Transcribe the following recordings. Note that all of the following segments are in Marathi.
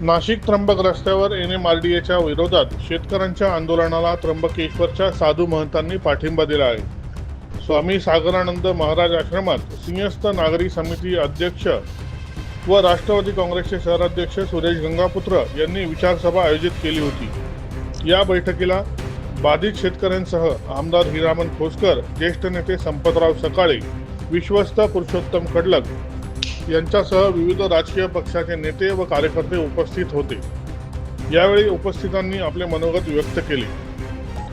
नाशिक त्र्यंबक रस्त्यावर एन एम आर डी एच्या विरोधात शेतकऱ्यांच्या आंदोलनाला त्र्यंबकेश्वरच्या साधू महंतांनी पाठिंबा दिला आहे. स्वामी सागरानंद महाराज आश्रमात सिंहस्थ नागरी समिती अध्यक्ष व राष्ट्रवादी काँग्रेसचे शहराध्यक्ष सुरेश गंगापुत्र यांनी विचारसभा आयोजित केली होती. या बैठकीला बाधित शेतकऱ्यांसह आमदार हिरामन खोसकर ज्येष्ठ नेते संपतराव सकाळे विश्वस्त पुरुषोत्तम खडलक यांच्यासह विविध राजकीय पक्षाचे नेते व कार्यकर्ते उपस्थित होते. यावेळी उपस्थितांनी आपले मनोगत व्यक्त केले.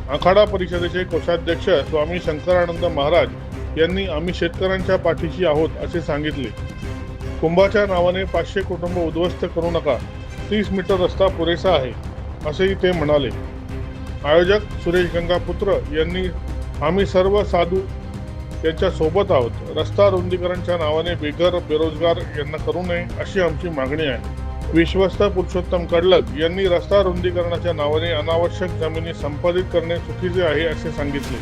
आखाडा परिषदेचे कोषाध्यक्ष स्वामी शंकरानंद महाराज यांनी आम्ही शेतकऱ्यांच्या पाठीशी आहोत असे सांगितले. कुंभाच्या नावाने पाचशे कुटुंब उद्ध्वस्त करू नका. तीस मीटर रस्ता पुरेसा आहे असेही ते म्हणाले. आयोजक सुरेश गंगापुत्र यांनी आम्ही सर्व साधू त्यांच्यासोबत आहोत. रस्ता रुंदीकरणच्या नावाने बेघर बेरोजगार यांना करू नये अशी आमची मागणी आहे. विश्वस्त पुरुषोत्तम कडलक यांनी रस्ता रुंदीकरणाच्या नावाने अनावश्यक जमिनी संपादित करणे चुकीचे आहे असे सांगितले.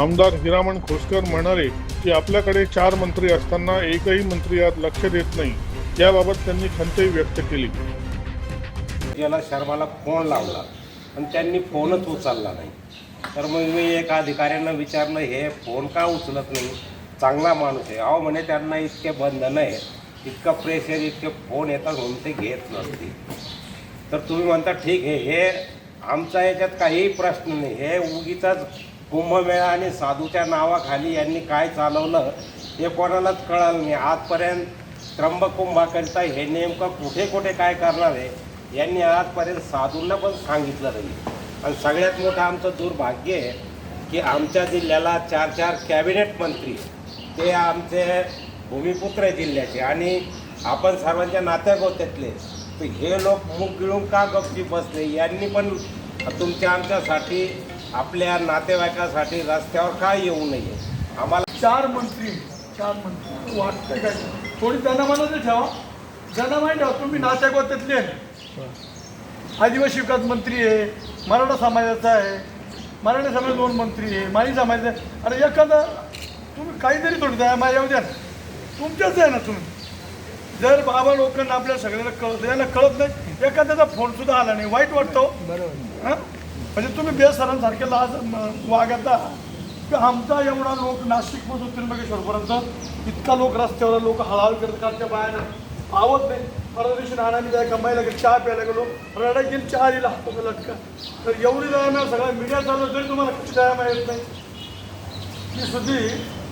आमदार हिरामण खोसकर म्हणाले की आपल्याकडे चार मंत्री असताना एकही मंत्री यात लक्ष देत नाही. याबाबत त्यांनी खंतही व्यक्त केली. याला शर्माला फोन लावला पण त्यांनी फोनच उचलला नाही. तर मग मी एका अधिकाऱ्यांना विचारलं हे फोन का उचलत नाही? चांगला माणूस आहे. अहो म्हणे त्यांना इतके बंधनं आहे इतकं प्रेशर इतके फोन येतात म्हणून ते घेत नसतील. तर तुम्ही म्हणता ठीक आहे हे आमचा याच्यात काहीही प्रश्न नाही. हे उगीचाच कुंभमेळा आणि साधूच्या नावाखाली यांनी काय चालवलं हे कोणालाच कळालं नाही. आजपर्यंत त्र्यंबकुंभाकरिता हे नेमकं कुठे कुठे काय करणार आहे यांनी आजपर्यंत साधूंना पण सांगितलं नाही. आणि सगळ्यात मोठं आमचं दुर्भाग्य आहे की आमच्या जिल्ह्याला चार चार कॅबिनेट मंत्री ते आमचे भूमिपुत्र आहे जिल्ह्याचे आणि आपण सर्वांच्या नात्या गोत्यातले तर हे लोक मुख गिळून का गपची बसले? यांनी पण तुमच्या आमच्यासाठी आपल्या नातेवाईकासाठी रस्त्यावर का येऊ नये? आम्हाला चार मंत्री चार मंत्री. वाटते काय थोडी जनमानच ठेवा. जनमान ठेवा. तुम्ही नात्या गोत्यातले आदिवासी विकास मंत्री आहे मराठा समाजाचा आहे मराठा समाज दोन मंत्री आहे माळी समाजाचा आहे. अरे एखादा तुम्ही काहीतरी थोडी द्या माझ्या द्या ना. तुमच्याच आहे ना तुम्ही. जर बाबा लोकांना आपल्या सगळ्यांना कळत याला कळत नाही एखाद्याचा फोनसुद्धा आला नाही वाईट वाटतो. बरोबर म्हणजे तुम्ही बेसरांसारखे लाज वागता. की आमचा एवढा लोक नाशिकपासून त्र्यंबकेश्वरपर्यंत इतका लोक रस्त्यावर लोक हळहळ करत कालच्या बाहेर आवत नाही. परवा दिवशी नानाने जाय कमायला गेलो चहा प्यायला गेलो. रडा गेली चहा दिला हाताचा लटका तर एवढी दया सगळा मीडिया चालू तरी तुम्हाला कशी दया माहीत नाही. ती सुद्धी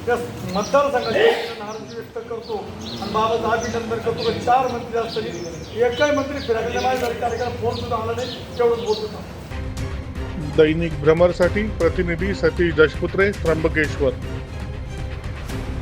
त्या मतदारसंघाची नाराजी व्यक्त करतो. आणि बाबाचं अभिनंदन करतो. का चार मंत्री असताना एकही मंत्री फिरायला माझ्या कार्यक्रम फोन सुद्धा आला नाही तेवढंच बोलत होता. दैनिक भ्रमरसाठी प्रतिनिधी सतीश दशपुत्रे त्र्यंबकेश्वर.